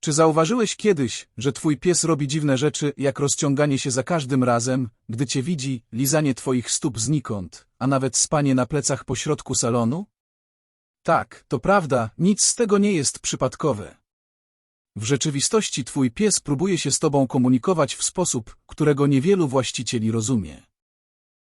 Czy zauważyłeś kiedyś, że twój pies robi dziwne rzeczy, jak rozciąganie się za każdym razem, gdy cię widzi, lizanie twoich stóp znikąd, a nawet spanie na plecach pośrodku salonu? Tak, to prawda, nic z tego nie jest przypadkowe. W rzeczywistości twój pies próbuje się z tobą komunikować w sposób, którego niewielu właścicieli rozumie.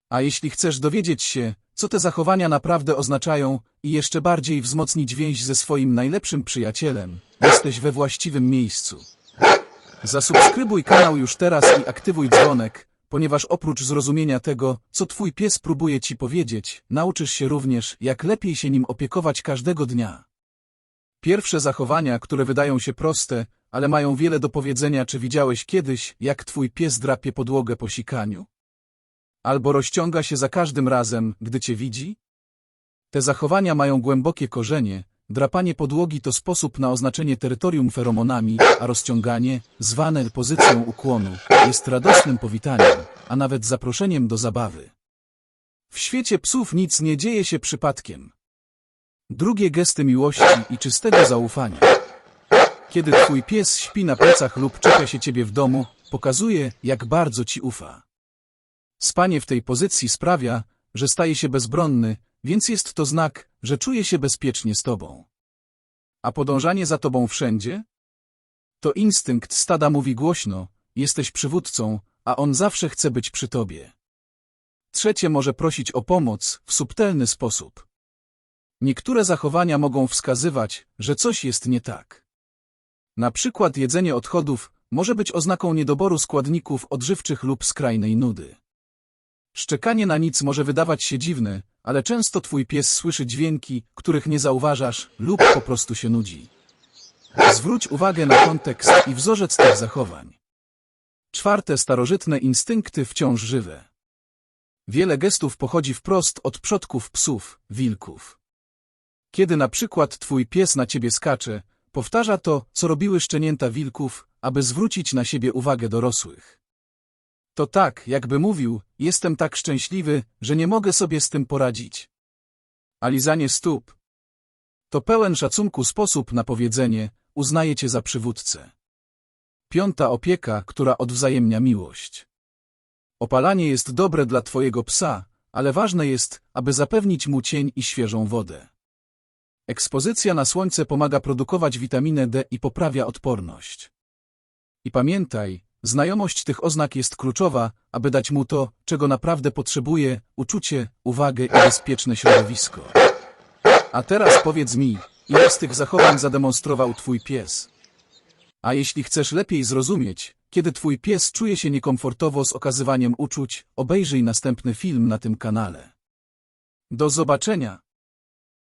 A jeśli chcesz dowiedzieć się, co te zachowania naprawdę oznaczają i jeszcze bardziej wzmocnić więź ze swoim najlepszym przyjacielem, jesteś we właściwym miejscu. Zasubskrybuj kanał już teraz i aktywuj dzwonek, ponieważ oprócz zrozumienia tego, co twój pies próbuje ci powiedzieć, nauczysz się również, jak lepiej się nim opiekować każdego dnia. Pierwsze zachowania, które wydają się proste, ale mają wiele do powiedzenia, czy widziałeś kiedyś, jak twój pies drapie podłogę po sikaniu? Albo rozciąga się za każdym razem, gdy cię widzi? Te zachowania mają głębokie korzenie, drapanie podłogi to sposób na oznaczenie terytorium feromonami, a rozciąganie, zwane pozycją ukłonu, jest radosnym powitaniem, a nawet zaproszeniem do zabawy. W świecie psów nic nie dzieje się przypadkiem. Drugie gesty miłości i czystego zaufania. Kiedy twój pies śpi na plecach lub czepia się ciebie w domu, pokazuje, jak bardzo ci ufa. Spanie w tej pozycji sprawia, że staje się bezbronny, więc jest to znak, że czuje się bezpiecznie z tobą. A podążanie za tobą wszędzie? To instynkt stada mówi głośno, jesteś przywódcą, a on zawsze chce być przy tobie. Trzecie może prosić o pomoc w subtelny sposób. Niektóre zachowania mogą wskazywać, że coś jest nie tak. Na przykład jedzenie odchodów może być oznaką niedoboru składników odżywczych lub skrajnej nudy. Szczekanie na nic może wydawać się dziwne, ale często twój pies słyszy dźwięki, których nie zauważasz lub po prostu się nudzi. Zwróć uwagę na kontekst i wzorzec tych zachowań. Czwarte starożytne instynkty wciąż żywe. Wiele gestów pochodzi wprost od przodków psów, wilków. Kiedy na przykład twój pies na ciebie skacze, powtarza to, co robiły szczenięta wilków, aby zwrócić na siebie uwagę dorosłych. To tak, jakby mówił, jestem tak szczęśliwy, że nie mogę sobie z tym poradzić. A lizanie stóp. To pełen szacunku sposób na powiedzenie, uznaję cię za przywódcę. Piąta opieka, która odwzajemnia miłość. Opalanie jest dobre dla twojego psa, ale ważne jest, aby zapewnić mu cień i świeżą wodę. Ekspozycja na słońce pomaga produkować witaminę D i poprawia odporność. I pamiętaj, Znajomość tych oznak jest kluczowa, aby dać mu to, czego naprawdę potrzebuje, uczucie, uwagę i bezpieczne środowisko. A teraz powiedz mi, ile z tych zachowań zademonstrował twój pies? A jeśli chcesz lepiej zrozumieć, kiedy twój pies czuje się niekomfortowo z okazywaniem uczuć, obejrzyj następny film na tym kanale. Do zobaczenia!